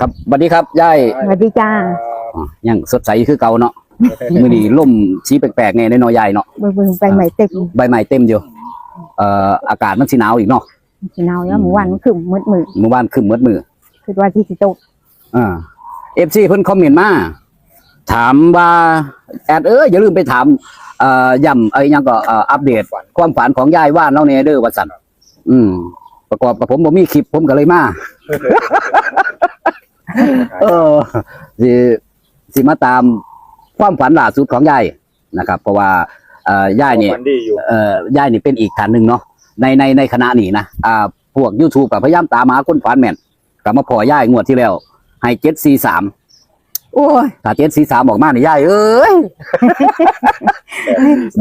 ครับสวัสดีครับยายสวัสดีจ้าอะยังสดใสคือเก่าเนาะมื้อนี้ลมสีแปลกๆแน่ในน้อยยายเนาะเบิ่งเบิ่งไปใหม่เต็มใบไม้เต็มอยู่เอ่ออากาศมันสิหนาวอีกเนาะสิหนาวแล้วหมู่วันมันขึ้นมืดมืดเมื่อวานครึ้มมืดมือคือว่าที่สิตกอ่า FC เพิ่นคอมเมนต์มาถามว่าแอดเอ้ยอย่าลืมไปถามเอ่อย้ำเอ้ยยังก็เอ่ออัปเดต ความฝันของยายว่านเนาะแน่เด้อว่าซั่นอืมประกอบกับผมบ่มีคลิปผมก็เลยมา เออสิสิมาตามความฝันล่าสุดของยายนะครับ เพราะว่าเอ่อยายเนี่ยฝันดีอยู่เอ่อยายนี่เป็นอีกฐานหนึ่งเนาะในในในคณะนี้นะอ่าพวก YouTube กับพยายามตามหาคนฝันแม่นกลับมาพอยายงวดที่แล้ว ให้เจ็ดสี่สามโอ้ยถ้าเจ็ดสี่สามออกมาเนี่ยยายเอ้ย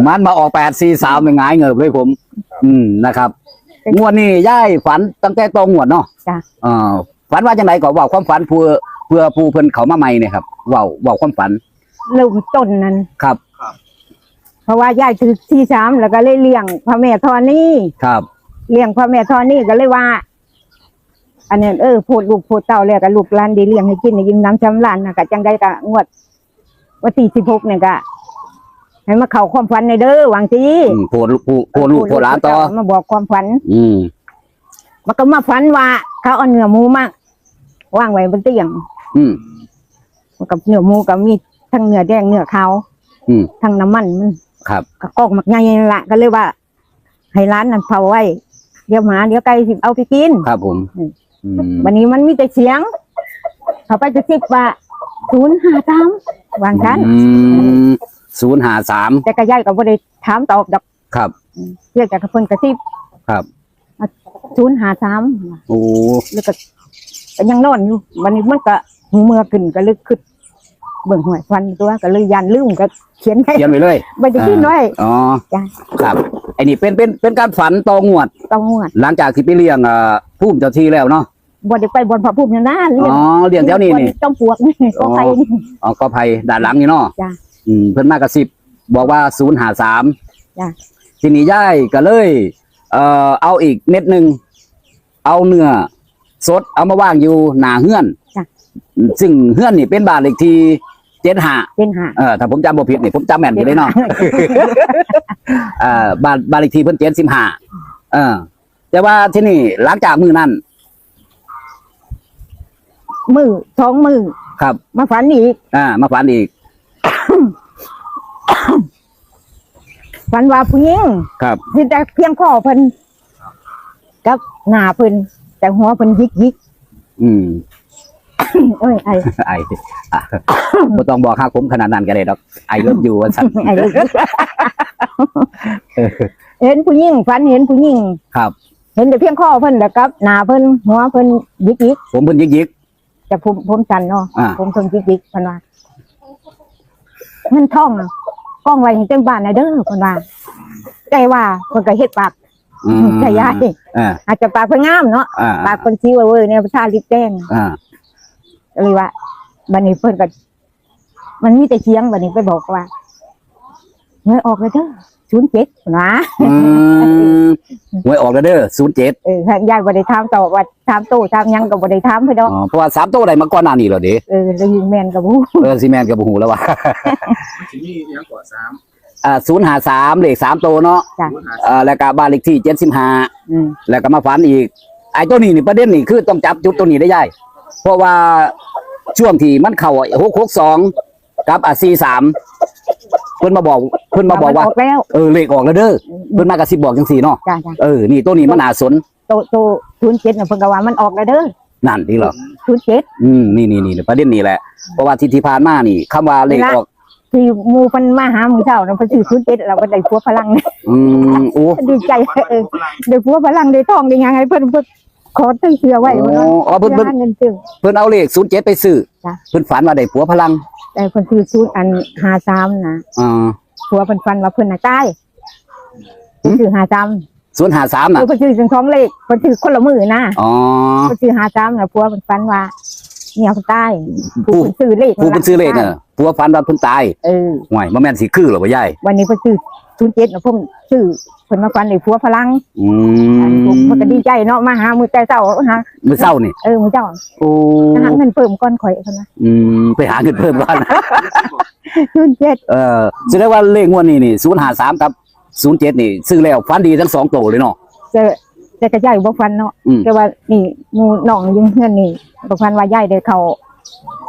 มันมาออกแปดสี่สามเป็นไงายเงิบเลยผม อืมนะครับ งวดนี้ยายฝันตั้งแต่ตองวดเนาะจ้ะเอ่อ ฝันว่าจังไหนก็เว่าความฝันเพื่อเพื่อผู้เพิ่นเขามาใหม่เนี่ยครับเว่าเว่าความฝันเริ่มต้นนั้น ครับ เพราะว่ายายถือที่สามแล้วก็เลยเลี้ยงพระแม่ธรณีครับ เลี้ยงพระแม่ธรณีก็เลยว่า อันนี้เออพูดลูกพูดเต่าแล้วก็ลูกหลานไดีเลี้ยงให้กินให้ยิ้มน้ำจำลานนะก็จังได้ก็งวดวันที่สิบหกเนี่ยก็ให้มาเข้าความฝันในเด้อหวังจีอืมโพดลูกผู้โพดลูกโพดหลานต่อ มาบอกความฝัน อืมมันก็มาฝันว่า เขาเอาเนื้อหมูมา วางไว้บนเตียงอืมมันกับเนื้อหมูกับมีทั้งเนื้อแดงเนื้อขาวอืมทั้งน้ำมันมันครับก็กอกหมักใหญ่นั่นละก็เลยว่า ให้ร้านนั้นเผาไว้ เดี๋ยวหมาเดี๋ยวไก่สิเอาไปกิน ครับผมอืม อืมวันนี้มันมีแต่เสียง เขาไปจะซิบว่าศูนย์ห้าสามวางกันศูนย์หาสามแต่กระยายก็บ่ได้ถามตอบดอกครับ เรียกจากกระเพิ่นกระซิบครับ ศูนย์ห้าสามโอ้แล้วก็ ก็ยังนอนอยู่วันนี้มันก็หูเมื่อขึ้นก็ลึกขึ้นเบิ่งหวยฟันตัวก็เลยยันลืมก็เขียนไว้เขียนไว้เลยไม่ได้ขึ้นไว้อ๋อจ้ะครับไอ้นี่เป็นเป็นเป็นการฝันตองวดต้องงวด หลังจากที่ไปเลี้ยงเอ่อผู้เจ้าที่แล้วเนาะบ่ได้ไปบนพระภูมินะเรียอ๋กอเลี้ยงแถวนี้นี่ต้องปวกนี่ก็ไปนี่อ๋อก็ภัยด้านหลังนี่เนาะจ้ะอืมเพิ่นมากระซิบบอกว่าศูนย์หาสามจ้ะทีนี้ย่ายก็เลย เอ่อเอาอีกเม็ดหนึ่งเอาเนื้อ สดเอามาวางอยู่หน้าเฮือนจ้ะ ซึ่งเฮือนนี่เป็นบ้านเลขที่เจ็ดห้าเป็นหา เออถ้าผมจำบ่ผิดนี่ผมจำแม่นอยู่เลยเนาะ เอ่อบ้านบ้านเลขที่เพิ่นเจ็ดสิบห้าเออ แต่ว่าที่นี่หลังจากมือนั้นมือสองมือครับ มาฝันอีกอ่า มาฝันอีกฝันว่าผู้หญิงครับที่แต่เพียงข้อเพิ่นกับหน้าเพิ่น แต่หัวเพิ่นยิกยิกอืมเอ้ยไอ้ไอ้อะบ่ต้องบอกฮักผมขนาดนั้นก็ได้ดอกไอ้เลิฟอยู่ว่าซั่นไอ้เอ้ยเห็นผู้หญิงฝันเห็นผู้หญิงครับ เห็นแต่เพียงข้อเพิ่นแล้วกับหน้าเพิ่นหัวเพิ่นยิกยิกผมเพิ่นยิกแต่ผมผมสันเนาะอ่าผมเพิ่นยิกยิกเพิ่นว่าเงินทองอะกองไว้ให้เต็มบ้านนะเด้อเพิ่นว่าใจว่าเพิ่นก็เฮ็ดปากๆ อืมใจยายอ่า อาจจะปากเพิ่นงามเนาะอ่า ปากเพิ่นซีเว้ยๆเนี่ยทาลิปแดงอ่า ก็เลยว่าบัดนี้เพิ่นก็มันมีแต่เสียงบัดนี้ไปบอกว่าเฮ้ยออกเลยเด้อศูนย์เจ็ดนะอืมหวยออกแล้วเด้อ07เออยายบ่ได้ถามต่อว่าถามโตถามหยังก็บ่ได้ถามเพิ่นดอกอ๋อเพราะว่าสามโตได้มาก่อนหน้านี้แล้วเด้เออได้ยินแม่นก็บ่ฮู้เออสิแม่นก็บ่ฮู้แล้วว่าที่นี่ยังก่อสาม อ่า053เลข3โตเนาะจ้ะศูนย์หาอ่าแล้วก็บ้านเลขที่75อืมแล้วก็มาฝันอีก ไอ้ตัวนี้นี่ประเด็นนี่คือต้องจับจุดตัวนี้ได้ย่ายเพราะว่าช่วงที่มันเข้าหกหกสองกับอะสี่สามเพิ่นมาบอกเพิ่นมาบอกว่าออกแล้ว เออเลขออกแล้วเด้อเพิ่นมากระซิบบอกจังสี่เนาะจ้ะจ้ะ เออนี่ตัวนี้มันน่าสนโตโตศูนย์เจ็ดน่ะเพิ่นก็ว่ามันออกแล้วเด้อนั่นนี่เหรอ ศูนย์เจ็ด อืมนี่นี่นี่ประเด็นนี้แหละเพราะว่าที่ที่ผ่านมานี่คำว่าเลขออก ที่หมู่เพิ่นมาหามื้อเช้าน่ะเพิ่นซื้อศูนย์เจ็ดเราก็ได้ผัวพลังอืมโอ้ดีใจเออได้ผัวพลังได้ทองได้หยังไงเพิ่นเพิ่นขอตั้งเชื่อไว้โอ้ว่าอ๋อเพิ่นเพิ่นเงินซื้อเพิ่นเอาเลขศูนย์เจ็ดไปซื้อจ้ะ เพิ่นฝันว่าได้ผัวพลังแต่เพิ่นซื้อศูนย์อัน53นะอ่า ผัวเพิ่นฟันว่าเพิ่นน่ะตายหืมเพิ่นซื้อ53ศูนย์หาสามเอน่ะอเพิ่นซื้อถึงสองเลขเพิ่นซื้อคนละมือนะอ๋อเพิ่นซื้อ53น่ะผัวเพิ่นฟันว่า เมียคนใต้ผู้ผู้ซื้อเลขผู้เป็นซื้อเลขน่ะผัวฝันว่าเพิ่นตายเออ ห่วยบ่แม่นสิคือหรอบ่ยายวันนี้เพิ่นซื้อศูนย์เจ็ดนะผมซื้อเพิ่นมาฟันในผัวพลังอือันผมมเพิ่นก็ดีใจเนาะมาหามือใจเจ้าหามื้อเช้านี่เออมือเจ้าโอ้หาเงินเพิ่มก่อนข่อยเพิ่นนะอืมไปหาเงินเพิ่มก่อนศูนย์เจ็ดเออแสดงว่าเลขงวดนี้นี่053กับ07นี่ซื้อแล้วฝันดีทั้งสองโตเลยเนาะเจอ แต่ก็ยายบ่ฟันเนาะอืม แต่ว่านี่หมู่น้องอยังเฮือนนี่บ่ฟันว่ายายได้เขา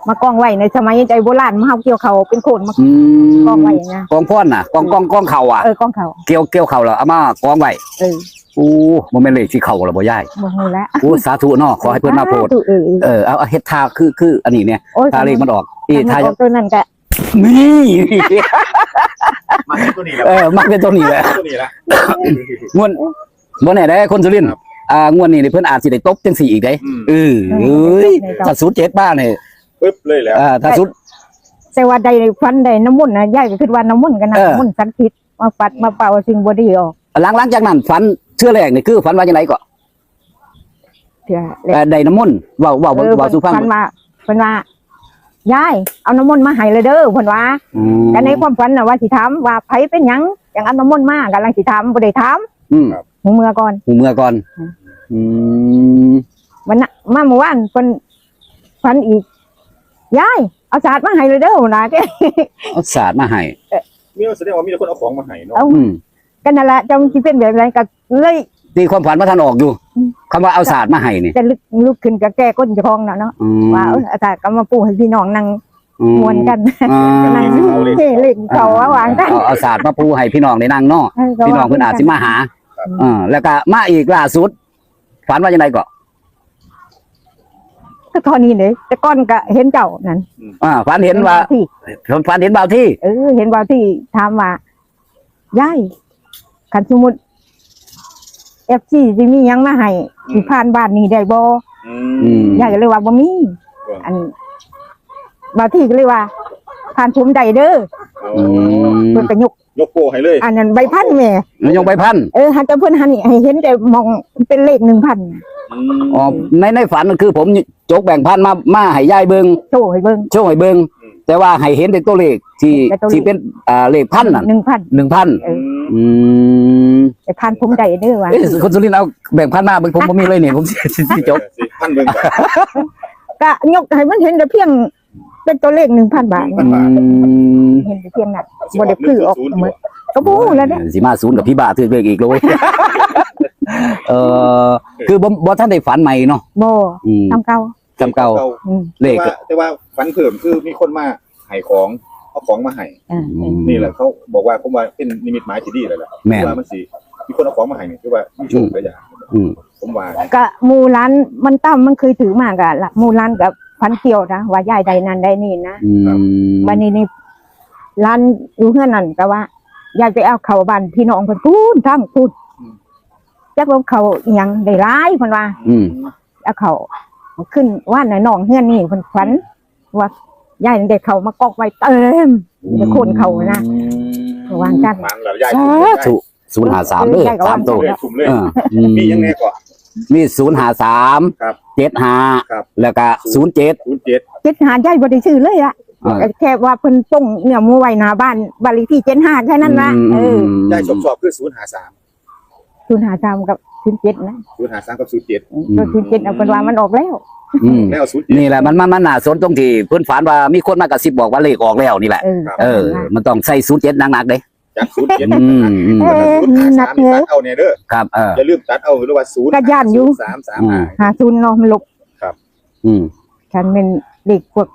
มากองไว้ในสมัยใจโบราณมาเฮาเกี่ยวเขาเป็นโคนมา อืมกองไว้อย่างเงี้ยกองพ่อนน่ะกองกองกองเข่าอะ เออกองเขาเกี่ยวเกี่ยวเข่าแล้วเอามากองไว้เออโอ้บ่แม่นเลขที่เข่าหรอบ่ยายบ่ฮู้แล้วโอ้สาธุเนาะขอให้เพิ่นมาโปรดเออเออเออเอาเอาเฮ็ดท่าคือคืออันนี้เนี่ยโอ้ยท่าเลขมันออกอีถ้าท่ามันออกตัวนั้นก็นี่ มาที่ตัวนี้แหละเออมักเป็นตัวนี้แหละตัวนี้แหละ งวด บ่แน่ได้คนสุรินทร์อ่างวดนี้นี่เพิ่นอาจสิได้ตบจังสี่อีกเด้อืม เออเอ้ยถ้าศูนย์เจ็ดบ้านนี่ปึ๊บเลยแล้ว อ่าถ้าศูนย์แต่ว่าใดฟันใดน้ำมนต์นะยายก็คิดว่าน้ำมนต์กันนะเออ น้ำมนต์สักดิ์สิทธิ์มาปัดมาเป่าสิ่งบ่ดีออกหลังหลังจากนั้นฝันเชื่อแรกนี่คือฝันว่าจังไดก็เถื่อเอ่อได้น้ำมนต์เว้าเว้าเออเว้าสู่ฟังฟันว่าเพิ่นว่ายายเอาน้ำมนต์มาให้เลยเด้อเพิ่นว่าอืมกันในความฝันน่ะว่าสิถามว่าไผเป็นหยังจังเอาน้ำมนต์มากำลังสิถามบ่ได้ถามอืม หูเมื่อก่อนหูเมื่อก่อนอืมอืมวันน่ะมาเมื่อวานเพิ่นฝันอีกยายเอาศาสตร์มาให้เลยเด้อพุ่นน่ะแกเอาศาสตร์มาให้มีแสดงว่ามีแต่คนเอาของมาให้เนาะเอาอืมกันนั่นแหละจำสิเป็นแบบไรก็เลยตีความฝันมาทันออกอยู่อืมคำว่าเอาศาสตร์มาให้นี่จะลุกลุกขึ้นก็แก้ก้นเจ้าของน่ะเนาะอืมว่าเอออาจารย์ก็มาปูให้พี่น้องนั่งอืมวนกันอ่านั่งเท่เล่นเขาว่าวางกันเอาเอาศาสตร์มาปูให้พี่น้องได้นั่งเนาะพี่น้องเพิ่นอาจสิมาหา อ่าแล้วก็มาอีกล่าสุดฝันว่าจังไดก็ก็เทอนี้เลยแต่ก้อนก็เห็นเจ้านั่นอ่าฝันเห็นว่าที่ฝันเห็นบ่าวที่ เออ เห็นว่าที่ถามว่ายายขันสมมุติเอฟซีสิมีหยังมาให้สิผ่านบ้านนี้ได้บ่อือืมยายก็เลยว่าบ่มี อันบ่าวที่ก็เลยว่าผ่านผมได้เด้อ อืมเพิ่นก็ยกยกโป้ให้เลยอันนั้นใบพันแหม่แล้วยงใบพันเออหาแต่เพิ่นหันนี่ให้เห็นแต่มองเป็นเลข1,000อืมอ๋อในในฝันก็คือผมจกแบ่งพันมามาให้ยายเบิงโชว์ให้เบิ่ง โชว์ให้เบิงแต่ว่าให้เห็นเป็นตัวเลขที่เป็นตัวเลข ที่เป็นอ่าเลขพันน่ะ1,000หนึ่งพันเอออืมแต่ผ่านผมได้เด้อว่าเอ๊ะคนสุรินทร์เอาแบ่งพันมาเบิ่งผมบ่มีเลยนี่ผมสิสิสิจก สิพันเบิ่งก่อนก็ยกให้มันเห็นแต่เพียง เป็นตัวเลข1,000บาทพันบาทอืมเห็นแต่เพียงนั้นบ่ได้พื้อออกหมดก็บ่ฮู้แล้วเด้สิมาศูนย์กับพี่บ้าถือเลขอีกเลยเออคือบ่บ่ท่านได้ฝันใหม่เนาะบ่อืมทำเก่าจำเก่าอืมเลแต่ขว่าแต่ว่าฝันเพิ่มคือมีคนมาให้ของเอาของมาให้อ่าอืมนี่แหละเขาบอกว่าผมว่าเป็นนิมิตหมายที่ดีเลยแหละแม่นว่ามันสิมีคนเอาของมาให้นี่คือว่ามีโชคหลายอย่างอืมผมว่าก็หมู่ร้านมันตั้มมันเคยถือมากอะละหมู่ร้านกับ พันเกี่ยวนะว่ายายใดนั้นใดนี่นะอืมวันนี้นี่ร้านอยู่เฮือนนั่นก็ว่ายายไปเอาเขาบ้านพี่น้องเพิ่นพูนทำพูดจักว่าเขาอิหยังได้ร้ายเพิ่นว่า อืมเอาเขาขึ้นว่านน่ะน้องเฮือนนี่เพิ่นฝัน ว่ายายได้เขามากอกไว้เต็มจะคนเขานะ วางกัน มังแล้วยายสาธุศูนย์หาสามเด้อใช่ก็สามว่าตัวเลยชุ่มเลยเอออืมียังไงก่อน มีศูนย์หาสามครับเจ็ดห้าครับ แล้วก็ศูนย์เจ็ดศูนย์เจ็ดจิตหายายบ่ได้ซื้อเลยอะอ่าแค่ว่าเพิ่นส่งเนี่ยมือไว้หน้าบ้านบ้านเลขที่75แค่นั้นละเออยายสมชอบคือศูนย์หาสามศูนย์หาสามกับศูนย์เจ็ดนะศูนย์หาสามกับศูนย์เจ็ดตัวศูนย์เจ็ดเอาเป็นว่ามันออกแล้วอืมแล้วศูนย์เจ็ดนี่แหละมันมันมันน่าสนตรงที่เพื่อนฝันว่ามีคนมากระซิบบอกว่าเลขออกแล้วนี่แหละเออเออมันต้องใส่ศูนย์เจ็ดหนักๆเด้ จากศูนย์เจ็ดอืมอืมเออศูนย์หานัสาดมนี่เถตัอะดเอาเนี่ยเด้อครับเอออย่าลืมตัดเอาหรือว่าศูนย์ก็ย่านอยู่ สามสามห้า หาศูนย์เนาะมันหลบอืมฉันเป็นเด็กพวก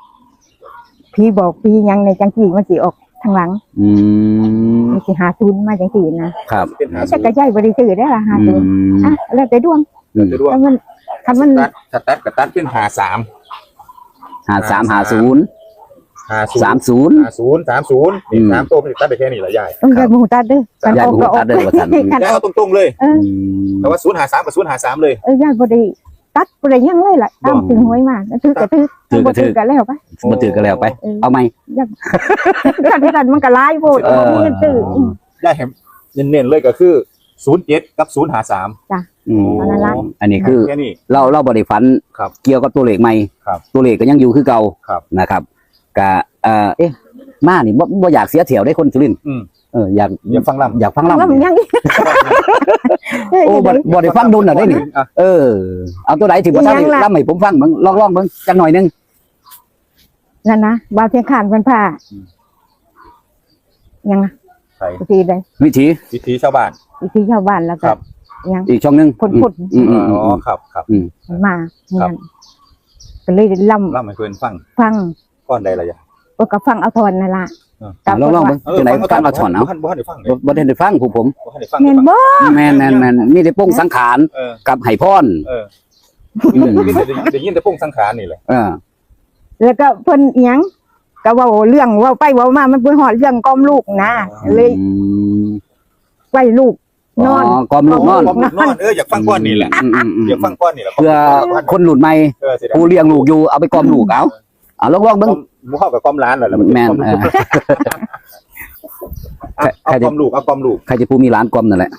พี่บอกพี่ยังในจังสีมันสิออกทางหลังอืมมันสิหาศูนย์มาจังสีนะครับเป็นหาแต่ศูนย์กระจายบริสุทธิ์ได้ละหาอืศูนย์มอะแล้วแต่ดวงจะรู้แล้วมันคันมันตัดถ้าตัดกับตัดเป็นหาสามหาสามหาศูนย์ หาศูนสามย์ศูนย์หาศูนย์สามศูนย์นี่อืม สามตัวมันตัดไปแค่นี้แหละยายต้องการหูตาเด้อกันยายออกหูก็ออตากเด้อว่าซั่นกันยายออเอากตรงๆเลย เออ แต่ว่าศูนย์หาสามกับศูนย์หาสามเลย เออยายบริตัดบริยังเลยล่ะตามถึงหวยมากถือกระถือถือกระถือบ่กันแล้วปะมาตื่นกันแล้วไป เออเอาไหมกันกันมันก็ร้ายโพดเออมันตื้อได้เห็นเน้นๆเลยก็คือศูนย์เจ็ดกับศูนย์หาสาม อืมเอาละละ อันนี้คือ แค่นี้ เราเราบริฟันครับเกี่ยวกับตัวเลขใหม่ครับตัวเลขก็ยังอยู่คือเก่าครับ นะครับ กะเอ่อเอ๊ะมานี่บ่บ่อยากเสียเถียวได้คนสุรินทร์อืม เอออยากอยากฟังลำ อยากฟังว่ามันลำยังอีกโอ้บ่บ่ได้ฟังโดนน่ะได้นี่อะ เออ เอาตัวไหนที่บ่ทันได้ยังล่ะลำให้ผมฟังเบิ่งลองๆเบิ่งจักหน่อยหนึงนั่นนะบาวเพียงขานเป็นผ้าอืม ยังไงใส่วิธีใดวิธีวิธีชาวบ้านวิธีชาวบ้านแล้วคก็รับ ยังอีกช่องหนึงพูดพูดอืมอืมอือ๋อมครับครับอืมมาครัเนี่บยก็เลยล่เล่าให้เพื่อนฟังำฟัง ก้อนใดละยะโอ้ก็ฟังเอาทอนนั่นล่ะเออตามลองลองว่าเบิ่งจังไหนฟังเอาถอนเอาบ่ทันบ่ทันได้ฟังเลยบ่บ่ได้ได้ฟังผู้ผมบ่ทันได้ฟังเห็นบ่แม่นแม่นแม่นมีแต่ปรุงสังขารเออกับไห้พรเอออืมได้ยินแต่ได้ยินแต่พงสังขารนี่แหละเออแล้วก็เพิ่นอิหยังก็เว่าเรื่องเว่าไปเว่ามามันเป็นหอดเรื่องกอมลูกนะเลยอืมไว้ลูก นอนกอมลูกนอนความนอนเอออยากฟังก้อนนี่แหละอืมอืมอืมอยากฟังก้อนนี่แหละเพื่อคนหลุดใหม่เออสิได้ผู้เลี้ยงลูกอยู่เอาไปกอมลูกเอาเอาลองลองเบิ่เบิ่งงบ่เข้ากับก้อมร้านแล้วล่ะแม่นก้อเออเอาเอาก้อมลูกเอาก้อมลูกใครจะผู้มีร้านกอมนั่นแหละ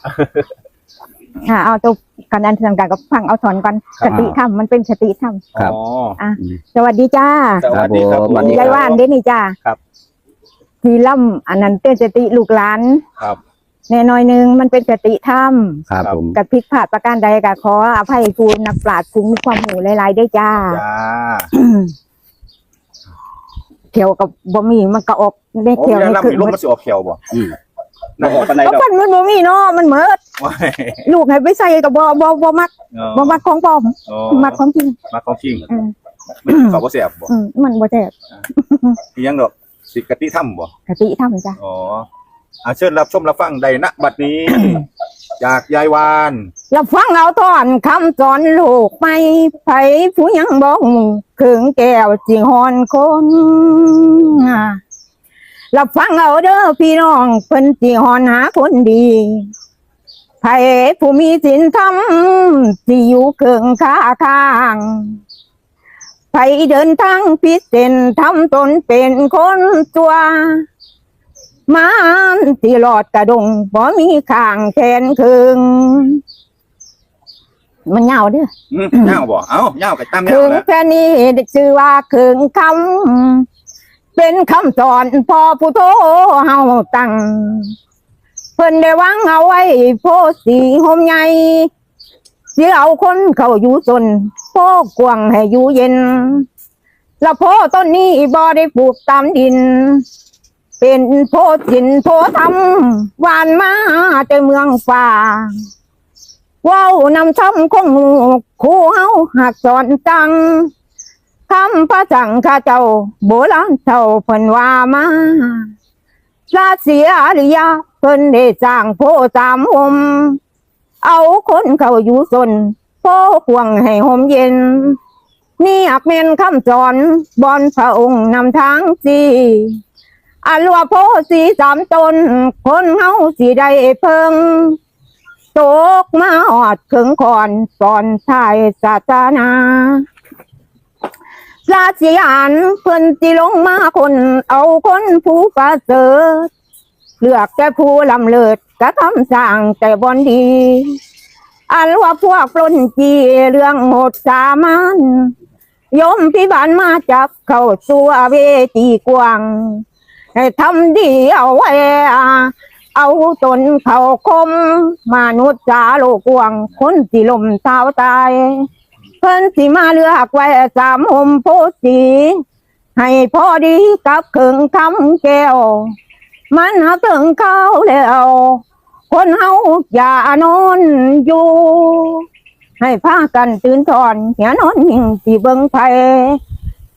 ค่ะเอาตัวกันอันทางการก็ฟังเอาถอนกันครัสบติธรรมมันเป็นสติธรรมครับอ๋อสวัสดีจ้าสวัสดีครับครับผมสวัสดียายว่านเด้นี่จ้าครับ ทีล่ำอันนั้นเป็นสติลูกหลานครับแน่น้อยหนึงมันเป็นสติธรรมครับผมกับพิกพลาดประการใดก็ขออภัยคูนักปราชญ์ผู้มีความหูหลายๆได้จ้าจ้า เขียวกับบ่มีมันก็ออกได้โอ้เขียวยายนี่ลำคือนี่ลมมันสิออกเขียวบ่อืมน่าออกปานใดก็ดอกฟันมันบ่มีเนาะมันเหมิดว้ายลูกให้ไปใส่ก็บ่บ่บ่มักบ่มักของปลอมอ๋อมักของจริงมักของจริงอืมมันเขาบ่แซ่บบ่อืมมันบ่แท้อีหยังดอกสิกติธรรมบ่กติธรรมจ้ะอ๋อ อาเชิญรับชมรับฟังได้ณบัดนี้ จากยายวานแล้วฟังเอาตอนคำสอนลูกไม่ไผผู้ยังบอกเครื่องแก้วจิงฮอนคนแล้วฟังเอาเด้อพี่น้องเพิ่นจิฮอนหาคนดีไผผู้มีศีลธรรมสิอยู่เครื่องค้าข้างไผเดินทางพิเศษทำตนเป็นคนตัว มันที่หลอดกระดงบ่มีข้างแขนครึ่งมันยาวเด้ออืมย่าวบ่เอ้าย่าวก็ตามคย่าวรึ่งแล้วแค่นี้ได้ชื่อว่าครึ่งคำเป็นคำสอนพ่อผู้โทเฮาตั้งเพิ่นได้วางเอาไว้โพสีหมใหญ่สิเอาคนเข้าอยู่สนโพกวางให้อยู่เย็น แล้วโพต้นนี้บ่ได้ปลูกตามดิน เป็นโพสินโพธรรมหวานมาแต่เมืองฟ้าว้าวนำช้ำคงหูคู่เฮาหักสอนจังคำพระสังฆเจ้าโบราณเจ้าเพิ่นว่ามาราเสียหรือยาเพิ่นได้สร้างโพสามหมเอาคนเขาอยู่สนโพควงให้หมเย็น นี่อยากเป็นคำสอนบอนพระองค์นำทางสี อันว่าโพสีสามตน คนเฮาสีได้เพิงตกมาออดถึงก่อนสอนทายศาสนาราชยานเพิ่นสิลงมาคน เอาคนผู้ประเสริฐเลือกแต่ผู้ลำเลิศกระทำสร้างแต่บอนดี อันว่าพวกปล้นจีเรื่องโหดสามัญยมพิบาลมาจับเข้าสู่เวทีกว้าง ให้ทำดีเอาไว้เอาตนเขาคมมนุษย์สาโลกวง คนสิลมเท้าตาย เพิ่นสิมาเลือกไว้สามหมโพสี ให้พอดีกับเครื่องคำแก้ว มันหาเครื่องเข้าแล้ว คนเฮาอย่านอนอยู่ ให้พากันตื่นถอนอย่านอนนิ่งที่เบิ่งไผ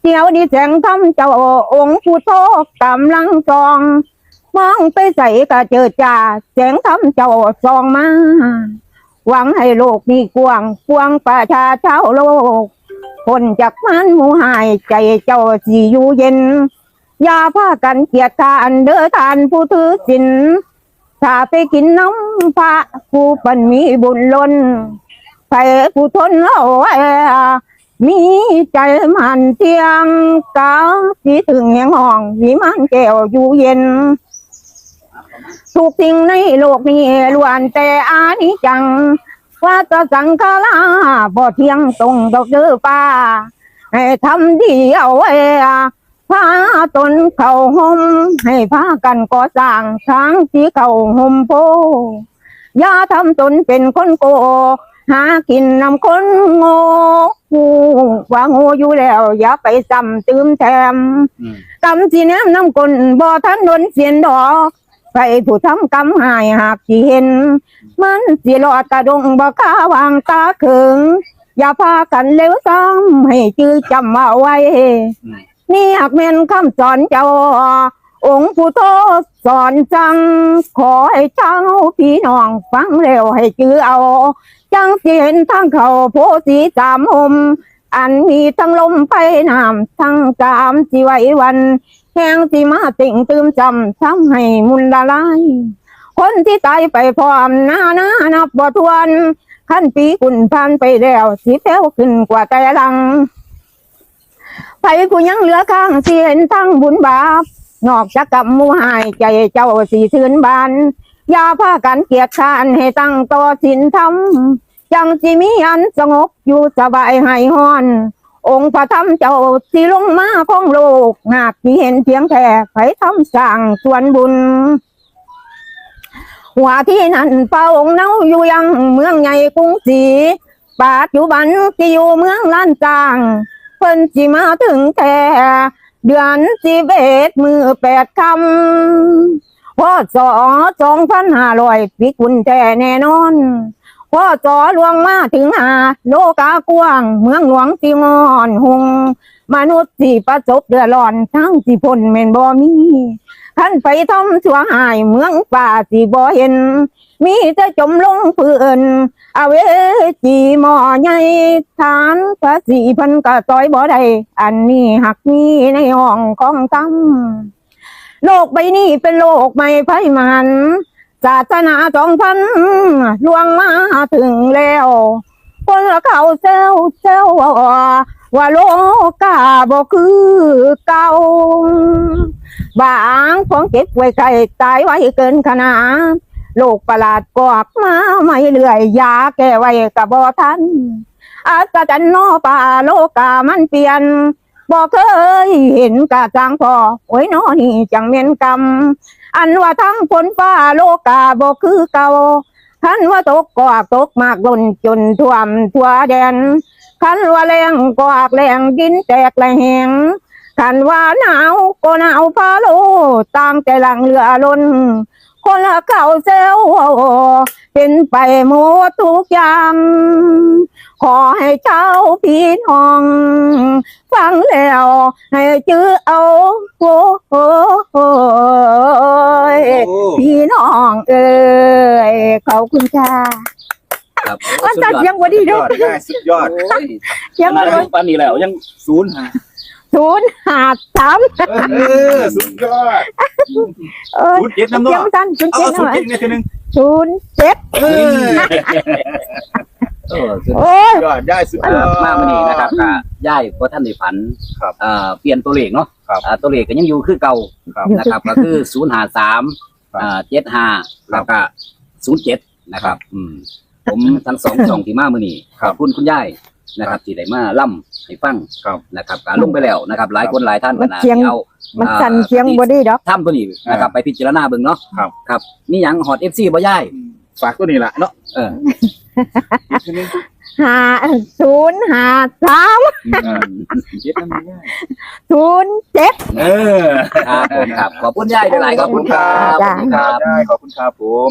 เดี๋ยวนี้แสงทำเจ้าองค์ผู้โทกำลังจอง มองไปใส่ก็เจอจ่าแสงทำเจ้าส่องมา หวังให้โลกนี้กว้างกว้างประชาชาวโลกคนจากมันหมูหายใจเจ้าสิอยู่เย็น อย่าพากันเกียดทานเด้อทานผู้ถือศีลถ้าไปกินน้ำพระผู้ปันมีบุญล้นไปผู้ทนเอาไว้ มีใจมันเที่ยงกาที่ถึงแห่งห้องวิมานแก้วอยู่เย็น ทุกสิ่งในโลกนี้ล้วนแต่อานิจจัง ว่าจะสังขาราบ่เที่ยงตรงดอกเด้อป้า ให้ทำดีเอาไว้พาตนเข้าห่มให้พากันก่อสร้างทางที่เข้าห่มโพอย่าทำตนเป็นคนโก หากินนำคนโง่ หูว่าโง่อยู่แล้ว อย่าไปซ้ำตืมแถมอืมกำสีแนมน้ำกลบ่ทันโดนเสียนดอกไปผู้ทำกรรมหายหากสิเห็น มันสิรอดกระดงบ่ค้าวางตาเขิง อย่าพากันเลวซ้ำให้จื้อจำเอาไว้ อืม นี่หากแม่นคำสอนเจ้า องค์ผู้โตสอนจัง ขอให้เจ้าพี่น้องฟังแล้วให้จือเอา จังสิเห็นทางเขาโพสีสามหมอันมีทั้งลมไปน้ำทั้งกามสิไหววัน แหงสิมาติ่งตืมจำทำให้มุนละลาย คนที่ตายไปพร้อมหน้าหน้านับบ่ทวนขั้นปีกุนผ่านไปแล้วสิแผ้วขึ้นกว่าแต่ลังไปผู้ยังเหลือข้างสิเห็นทั้งบุญบาป นอกจากกับมูหายใจเจ้าสีทืนบานอย่าพากันเกียดขานให้ตั้งต่อสินธรรมจังสิมีอันสงบอยู่สบายให้ฮ้อน องค์พระธรรมเจ้าสิลงมาของโลกหากที่เห็นเพียงแค่ไผทำสร้างส่วนบุญ หัวที่นั่นเป้าองค์เน่าอยู่ยังเมืองใหญ่กรุงศรีปัจจุบันที่อยู่เมืองล้านจาง เพิ่นสิมาถึงแต่ เดือนสิบเอ็ดมือแปดคำพอสอสองพันห้าร้อยพิกุลแจแน่นอน พ่อจอลวงมาถึงหา โลกากว้าง เมืองหลวงสิงอนหง มนุษย์ที่ประสบเดือดร้อนทั้งสิพนเมนบ่มีท่านไปทำชั่วหายเมืองป่าสิบ่เห็น มีแต่จมลงเพื่อนอาเวจีหมอใหญ่ฐานภาษีพันกะต้อยบ่ได้อันนี้หักมีในห้องของตั้งโลกใบนี้เป็นโลกไม่ไพ่มัน ศาสนาสองพันลวงมาถึงแล้ว คนละเขาเซลเซลว่าโลกาบ่คือเก่าบางของเก็บไว้ใครตายไว้เกินขนาดโลกประหลาดกอกมาไม่เรื่อยยาแก้ไว้กับบ่ทันอาจจะนอป่าโลกามันเปลี่ยน บ่เคยเห็นกะจังพอโอ้ยน้อนี่จังเมียนกรรมอันว่าทั้งฝนฟ้าโลกาบ่คือเก่าคันว่าตกกอกตกมากล้นจนท่วมทั่วแดนคันว่าแรงกอกแรงดินแตกและแหงคันว่าหนาวก็หนาวพาโลต่างแต่หลังเรือล้น คนละเก่าเซลเป็นไปหมดทุกอย่างขอให้เจ้าพี่น้อง ฟังแล้ว ให้จื้อเอาโอ้โหโอ้พี่น้องเอ้ยขอบคุณค่ะครับว่าจัดยังบ่ดียเด้อ อดได้สุดยอดโอ้ยยังปาบ่นนี้ปานนี้แล้วยังศูนย์หา ศูนย์ห้าสามเออสุดยอดเออศูนย์เจ็ดน้ำเนเสียอะงสั้นศูนย์เอาเจ็ดเอาหศูนน่ย์อยเจ็ดเนี่ยทีหนึงศูนย์เจ็ดเออเออสุดโอ้ย ยอดได้สุดเอ่ยออด มามื้อนี้นะครับก็ย้ายบ่ทันได้ฝันครับเอ่อเปลี่ยนตัวเลขเนาะครับอ่าตัวเลขก็ยังอยู่คือเก่าครับนะครับ ก็คือ053ครับอ่า75แล้วก็07นะครับ อืมผมทั้งสองช่องที่มามื้อนี้คขรับ อบคุณคุณยาย นะครับที่ได้มาล่ำให้ฟังครับนะครับก็ลงไปแล้วนะครับ หลายคนหลายท่านก็น่ามันเสียงสิเอามันสั่นเสียงบ่ดีดอกทำตัวนี้นะครับไปพิจารณาเบิ่งเนาะครับครับมีหยังฮอต FC บ่ยายฝากตัวนี้ละเนาะเอออีกทีหนึงห้าศูนย์ห้าสามเออเจ็ดน้ำมันง่ายศูนย์เจ็ดเออครับผมครับ ขอบคุณยายหลายๆขอบคุณครับจ้าขอบคุณครับได้ขอบคุณครับผม